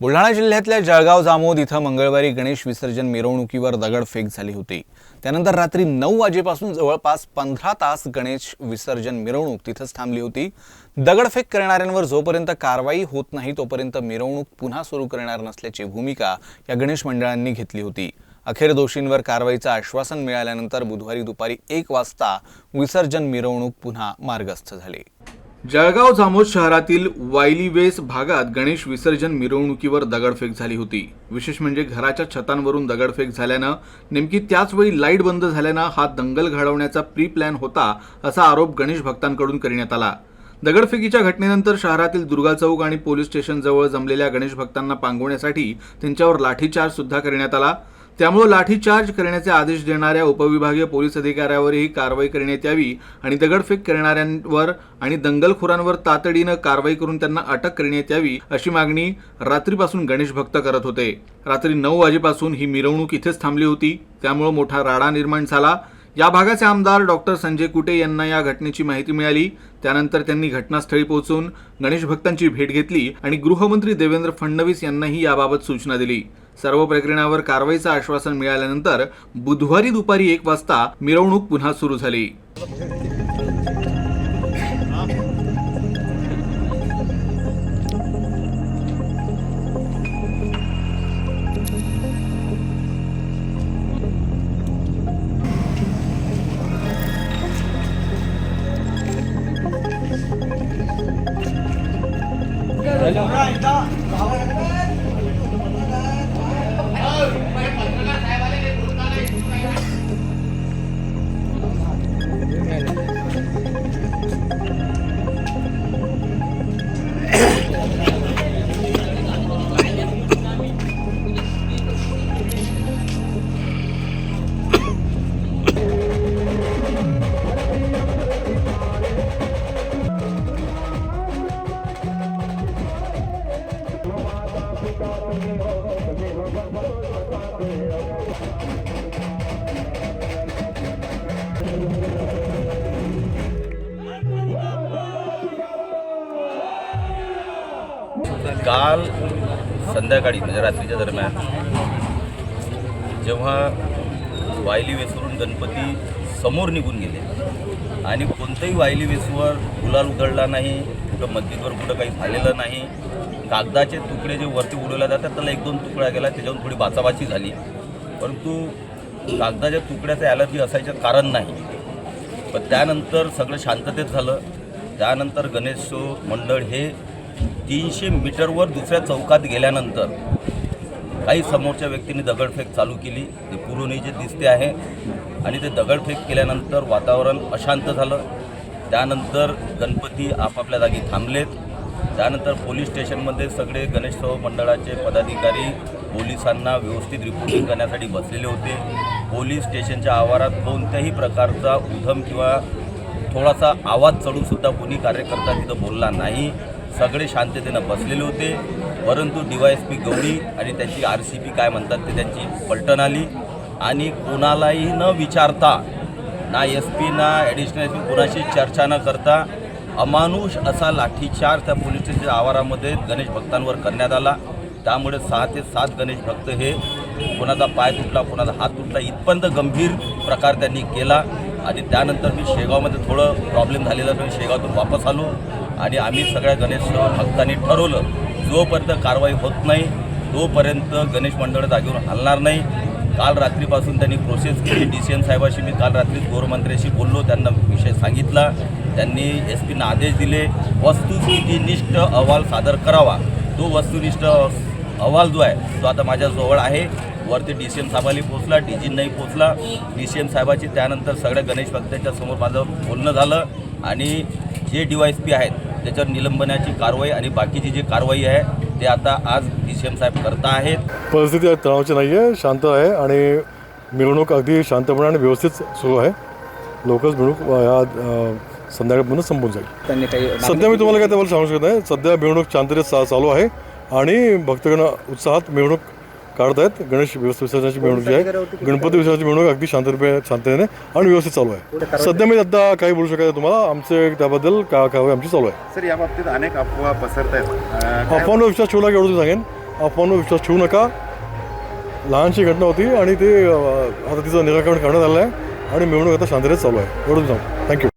बुलढाणा जिल्ह्यातल्या जळगाव जामोद इथं मंगळवारी गणेश विसर्जन मिरवणुकीवर दगडफेक झाली होती. त्यानंतर रात्री नऊ वाजेपासून जवळपास पंधरा तास गणेश विसर्जन मिरवणूक तिथंच थांबली होती. दगडफेक करणाऱ्यांवर जोपर्यंत कारवाई होत नाही तोपर्यंत मिरवणूक पुन्हा सुरू करणार नसल्याची भूमिका या गणेश मंडळांनी घेतली होती. अखेर दोषींवर कारवाईचं आश्वासन मिळाल्यानंतर बुधवारी दुपारी एक वाजता विसर्जन मिरवणूक पुन्हा मार्गस्थ झाली. जळगाव जामोद शहरातील वायली वेस भागात गणेश विसर्जन मिरवणुकीवर दगडफेक झाली होती. विशेष म्हणजे घराच्या छतांवरून दगडफेक झाल्यानं नेमकी त्याच वेळी लाइट बंद झाल्यानं हा दंगल घडवण्याचा प्री प्लॅन होता असा आरोप गणेश भक्तांकडून करण्यात आला. दगडफेकीच्या घटनेनंतर शहरातील दुर्गा चौक आणि पोलीस स्टेशनजवळ जमलेल्या गणेश भक्तांना पांगवण्यासाठी त्यांच्यावर लाठीचार्ज सुद्धा करण्यात आला. त्यामुळे लाठीचार्ज करण्याचे आदेश देणाऱ्या उपविभागीय पोलीस अधिकाऱ्यावरही कारवाई करण्यात यावी आणि दगडफेक करणाऱ्यांवर आणि दंगलखोरांवर तातडीनं कारवाई करून त्यांना अटक करण्यात यावी अशी मागणी रात्रीपासून गणेश भक्त करत होते. रात्री नऊ वाजेपासून ही मिरवणूक इथेच थांबली होती. त्यामुळे मोठा राडा निर्माण झाला. या भागाचे आमदार डॉक्टर संजय कुटे यांना या घटनेची माहिती मिळाली. त्यानंतर त्यांनी घटनास्थळी पोहोचून गणेश भक्तांची भेट घेतली आणि गृहमंत्री देवेंद्र फडणवीस यांनाही याबाबत सूचना दिली. सर्व प्रकरणावर कारवाईचं आश्वासन मिळाल्यानंतर बुधवारी दुपारी एक वाजता मिरवणूक पुन्हा सुरू झाली. काल संध्याकाळी म्हणजे रात्रीच्या दरम्यान जेव्हा वायली वेसूरून गणपती समोर निघून गेले आणि कोणत्याही वायली वेसूवर गुलाल उधळला नाही कुठं मस्जिदवर कुठं काही झालेलं नाही कागदाचे तुकडे जे वरती उडवल्या जातात त्याला एक दोन तुकड्या गेला त्याच्यावरून थोडी बाचाबाची झाली. परंतु कागदाच्या तुकड्याचं ॲलर्जी असायचं कारण नाही. पण त्यानंतर सगळं शांततेत झालं. त्यानंतर गणेश मंडळ हे तीनशे मीटरवर दुसऱ्या चौकात गेल्यानंतर काही समोरच्या व्यक्तीने दगडफेक चालू केली. ते पुरवणी जे दिसते आहे आणि ते दगडफेक केल्यानंतर वातावरण अशांत झालं. त्यानंतर गणपती आपापल्या जागी थांबलेत. त्यानंतर पोलीस स्टेशनमध्ये सगळे गणेशोत्सव मंडळाचे पदाधिकारी पोलिसांना व्यवस्थित रिपोर्टिंग करण्यासाठी बसलेले होते. पोलीस स्टेशनच्या आवारात कोणत्याही प्रकारचा उधम किंवा थोडासा आवाज चढूनसुद्धा कोणी कार्यकर्ता तिथं बोलला नाही. सगळे शांततेनं बसलेले होते. परंतु D Y S P Gauri आणि त्याची आर सी पी काय म्हणतात ते त्यांची पलटण आली. आणि कोणालाही न विचारता ना एस पी ना ॲडिशनल एस पी कोणाशी चर्चा न करता अमानुष असा लाठीचार त्या पोलीस स्टेशनच्या आवारामध्ये गणेश भक्तांवर करण्यात आला. त्यामुळे सहा ते सात गणेश भक्त हे कोणाचा पाय तुटला कोणाचा हात तुटला इथपर्यंत गंभीर प्रकार त्यांनी केला. आणि त्यानंतर मी शेगावमध्ये थोडं प्रॉब्लेम झालेला मी शेगावातून वापस आलो. आणि आम्ही सगळ्या गणेश भक्तांनी ठरवलं जोपर्यंत कारवाई होत नाही तोपर्यंत गणेश मंडळ जागेवर हलणार नाही. काल रात्रीपासून त्यांनी प्रोसेस केली. डी सी एम साहेबाशी मी काल रात्री गृहमंत्र्याशी बोललो त्यांना विषय सांगितला. त्यांनी एस पीना आदेश दिले. वस्तुस्थितीनिष्ठ अहवाल सादर करावा. तो वस्तुनिष्ठ अहवाल जो आहे तो आता माझ्याजवळ आहे. वरती डी सी एम साहेबांनी पोचला डी जींनाही पोचला डी सी एम साहेबाची त्यानंतर सगळ्या गणेश भक्तांच्या समोर माझं बोलणं झालं. आणि जे डी वाय एस पी आहेत त्याच्यावर निलंबनाची कारवाई आणि बाकीची जी कारवाई आहे ते आता आज डी सी एम साहेब करता आहेत. परिस्थिती तणावाची नाही आहे शांत आहे आणि मिरवणूक अगदी शांतपणे आणि व्यवस्थित सुरू आहे. लवकरच मिरवणूक ह्या अ, संध्याकाळपर्यंत संपून जाईल. सध्या मी तुम्हाला काय त्याबद्दल सांगू शकत नाही. सध्या मिरवणूक शांततेत चालू आहे आणि भक्तगण उत्साहात मिरवणूक काढत आहेत गणेश व्यवस्थ विसर्जनाची मिरवणूक जी आहे. गणपती विसर्जनाची मिरवणूक अगदी शांततेने शांततेने आणि व्यवस्थित चालू आहे. सध्या मी आता काही बोलू शकत नाही तुम्हाला. आमचे त्याबद्दल का कारवाई आमची चालू आहे. सर या बाबतीत अनेक अफवा पसरत आहेत अफवांवर विश्वास ठेवला एवढं सांगेन. अफवांवर विश्वास ठेवू नका. लहानशी घटना होती आणि ते आता तिचं निराकरण करण्यात आलं आहे. आणि मिरवणूक आता शांततेत चालू आहे. एवढंच सांगतो.